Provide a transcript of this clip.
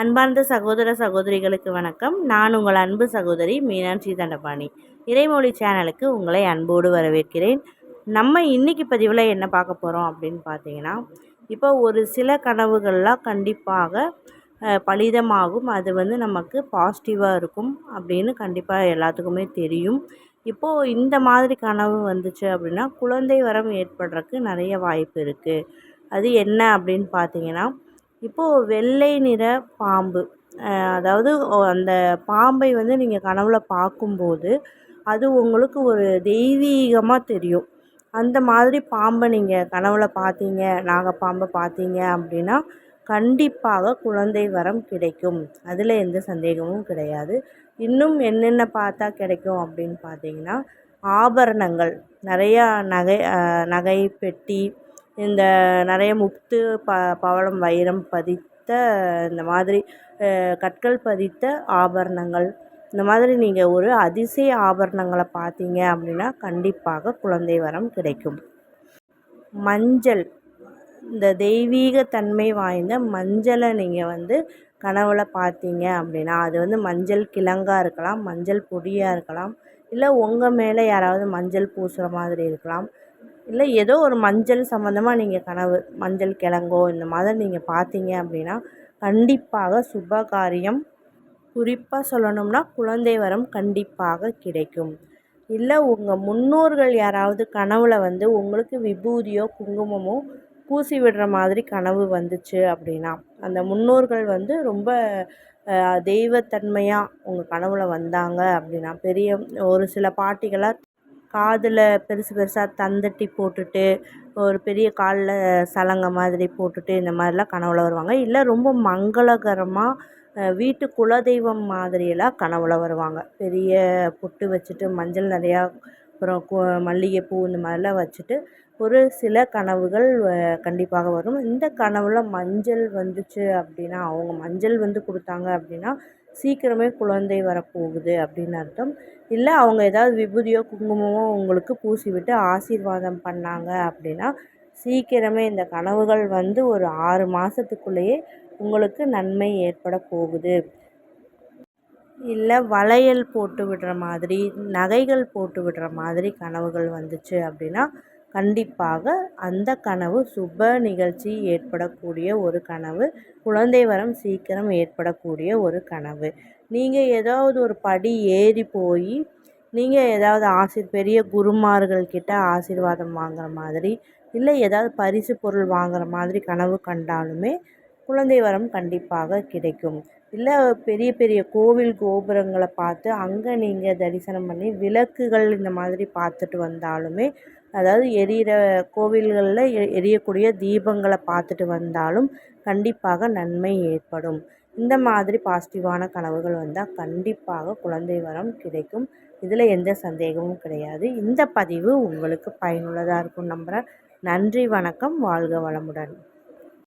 அன்பார்ந்த சகோதர சகோதரிகளுக்கு வணக்கம். நான் உங்கள் அன்பு சகோதரி மீனாட்சி தண்டபாணி. இறைமொழி சேனலுக்கு உங்களை அன்போடு வரவேற்கிறேன். நம்ம இன்றைக்கி பதிவில் என்ன பார்க்க போகிறோம் அப்படின்னு பார்த்தீங்கன்னா இப்போ ஒரு சில கனவுகள்லாம் கண்டிப்பாக பலிதமாகும். அது வந்து நமக்கு பாசிட்டிவாக இருக்கும் அப்படின்னு கண்டிப்பாக எல்லாத்துக்குமே தெரியும். இப்போது இந்த மாதிரி கனவு வந்துச்சு அப்படின்னா குழந்தை வரம் ஏற்படுறதுக்கு நிறைய வாய்ப்பு இருக்குது அது என்ன அப்படின்னு பார்த்தீங்கன்னா இப்போது வெள்ளை நிற பாம்பு. அதாவது அந்த பாம்பை வந்து நீங்கள் கனவில் பார்க்கும்போது அது உங்களுக்கு ஒரு தெய்வீகமாக தெரியும். அந்த மாதிரி பாம்பை நீங்கள் கனவில் பார்த்தீங்க நாகப்பாம்பை பார்த்தீங்க அப்படின்னா கண்டிப்பாக குழந்தை வரம் கிடைக்கும். அதில் எந்த சந்தேகமும் கிடையாது. இன்னும் என்னென்ன பார்த்தா கிடைக்கும் அப்படின்னு பார்த்தீங்கன்னா ஆபரணங்கள். நிறையா நகை நகை பெட்டி இந்த நிறைய முத்து ப பவளம் வைரம் பதித்த இந்த மாதிரி கற்கள் பதித்த ஆபரணங்கள் இந்த மாதிரி நீங்கள் ஒரு அதிசய ஆபரணங்களை பார்த்தீங்க அப்படின்னா கண்டிப்பாக குழந்தை வரம் கிடைக்கும். மஞ்சள் இந்த தெய்வீக தன்மை வாய்ந்த மஞ்சளை நீங்கள் வந்து கனவுல பார்த்தீங்க அப்படின்னா அது வந்து மஞ்சள் கிழங்காக இருக்கலாம் மஞ்சள் பொடியாக இருக்கலாம் இல்லை உங்கள் மேலே யாராவது மஞ்சள் பூசுகிற மாதிரி இருக்கலாம் இல்லை ஏதோ ஒரு மஞ்சள் சம்மந்தமாக நீங்கள் கனவு மஞ்சள் கிழங்கோ இந்த மாதிரி நீங்கள் பார்த்தீங்க அப்படின்னா கண்டிப்பாக சுப காரியம். குறிப்பாக சொல்லணும்னா குழந்தை வரம் கண்டிப்பாக கிடைக்கும். இல்லை உங்கள் முன்னோர்கள் யாராவது கனவில் வந்து உங்களுக்கு விபூதியோ குங்குமமோ பூசி விடுற மாதிரி கனவு வந்துச்சு அப்படின்னா அந்த முன்னோர்கள் வந்து ரொம்ப தெய்வத்தன்மையாக உங்கள் கனவில் வந்தாங்க அப்படின்னா பெரிய ஒரு சில பாட்டிகளாக காதில் பெருசு பெருசாக தந்தட்டி போட்டுட்டு ஒரு பெரிய காலில் சலங்கை மாதிரி போட்டுட்டு இந்த மாதிரிலாம் கனவில் வருவாங்க. இல்லை ரொம்ப மங்களகரமாக வீட்டு குலதெய்வம் மாதிரியெல்லாம் கனவில் வருவாங்க. பெரிய பொட்டு வச்சுட்டு மஞ்சள் நிறையா அப்புறம் கு மல்லிகைப்பூ இந்த மாதிரிலாம் வச்சுட்டு ஒரு சில கனவுகள் கண்டிப்பாக வரும். இந்த கனவில் மஞ்சள் வந்துச்சு அப்படின்னா அவங்க மஞ்சள் வந்து கொடுத்தாங்க அப்படின்னா சீக்கிரமே குழந்தை வரப்போகுது அப்படின்னு அர்த்தம். இல்லை அவங்க ஏதாவது விபூதியோ குங்குமமோ உங்களுக்கு பூசி விட்டு ஆசீர்வாதம் பண்ணாங்க அப்படின்னா சீக்கிரமே இந்த கனவுகள் வந்து ஒரு ஆறு மாதத்துக்குள்ளேயே உங்களுக்கு நன்மை ஏற்பட போகுது. இல்லை வளையல் போட்டு விடுற மாதிரி நகைகள் போட்டு விடுற மாதிரி கனவுகள் வந்துச்சு அப்படின்னா கண்டிப்பாக அந்த கனவு சுப நிகழ்ச்சி ஏற்படக்கூடிய ஒரு கனவு குழந்தை வரம் சீக்கிரம் ஏற்படக்கூடிய ஒரு கனவு. நீங்கள் ஏதாவது ஒரு படி ஏறி போய் நீங்கள் ஏதாவது ஆசிர் பெரிய குருமார்கள்கிட்ட ஆசீர்வாதம் வாங்குற மாதிரி இல்லை ஏதாவது பரிசு பொருள் வாங்குற மாதிரி கனவு கண்டாலுமே குழந்தை வரம் கண்டிப்பாக கிடைக்கும். இல்லை பெரிய பெரிய கோவில் கோபுரங்களை பார்த்து அங்கே நீங்கள் தரிசனம் பண்ணி விளக்குகள் இந்த மாதிரி பார்த்துட்டு வந்தாலுமே அதாவது எரிகிற கோவில்களில் எ எரியக்கூடிய தீபங்களை பார்த்துட்டு வந்தாலும் கண்டிப்பாக நன்மை ஏற்படும். இந்த மாதிரி பாசிட்டிவான கனவுகள் வந்தால் கண்டிப்பாக குழந்தை வரம் கிடைக்கும். இதில் எந்த சந்தேகமும் கிடையாது. இந்த பதிவு உங்களுக்கு பயனுள்ளதாக இருக்கும் நம்புகிறேன் நன்றி வணக்கம். வாழ்க வளமுடன்.